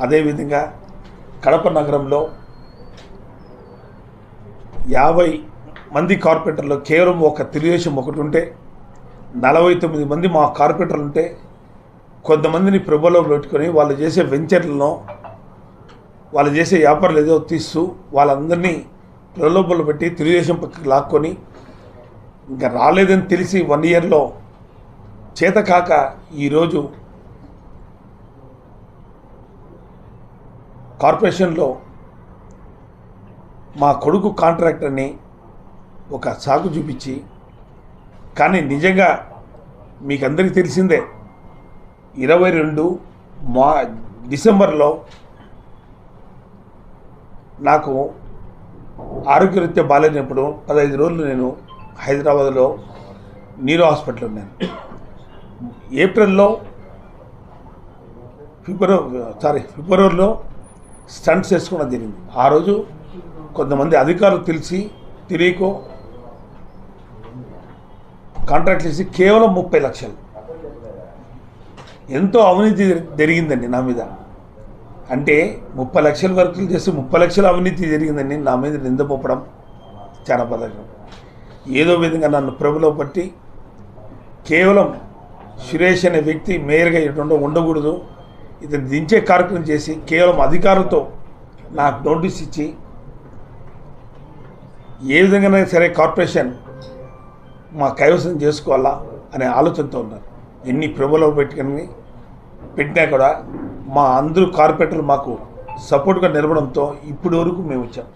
అదేవిధంగా కడప నగరంలో యాభై మంది కార్పొరేటర్లు కేవలం ఒక తెలుగుదేశం ఒకటి ఉంటే నలభై తొమ్మిది మంది మా కార్పొరేటర్లు ఉంటే కొంతమందిని ప్రభులో పెట్టుకొని వాళ్ళు చేసే వెంచర్లను వాళ్ళు చేసే వ్యాపారాలు ఏదో తీస్తూ వాళ్ళందరినీ ప్రలోభలు పెట్టి తెలుగుదేశం పక్కకి లాక్కొని ఇంకా రాలేదని తెలిసి వన్ ఇయర్లో చేతకాక ఈరోజు కార్పొరేషన్లో మా కొడుకు కాంట్రాక్టర్ని ఒక సాకు చూపించి కానీ నిజంగా మీకు అందరికీ తెలిసిందే ఇరవై రెండు మా డిసెంబర్లో నాకు ఆరోగ్యరీత్యా బాగాలేనప్పుడు పదహైదు రోజులు నేను హైదరాబాద్లో నీరో హాస్పిటల్ ఉన్నాను. ఏప్రిల్లో ఫిబ్రవరి సారీ ఫిబ్రవరిలో స్టంట్స్ వేసుకోవడం జరిగింది. ఆ రోజు కొంతమంది అధికారులు తెలిసి తెలియకో కాంట్రాక్ట్ చేసి కేవలం ముప్పై లక్షలు. ఎంతో అవినీతి జరిగిందండి నా మీద. అంటే ముప్పై లక్షల వర్కులు చేసి ముప్పై లక్షల అవినీతి జరిగిందండి. నా మీద నిందపోపడం చాలా బదకం ఏదో విధంగా నన్ను ప్రభులో పట్టి కేవలం సురేష్ అనే వ్యక్తి మేయర్గా ఎటువంటి ఉండకూడదు. ఇతను దించే కార్యక్రమం చేసి కేవలం అధికారులతో నాకు నోటీస్ ఇచ్చి ఏ విధంగానైనా సరే కార్పొరేషన్ మా కైవసం చేసుకోవాలా అనే ఆలోచనతో ఉన్నారు. ఎన్ని ప్రభులు పెట్టుకుని పెట్టినా కూడా మా అందరూ కార్పొరేటర్లు మాకు సపోర్ట్గా నిలవడంతో ఇప్పటి వరకు మేము వచ్చాం.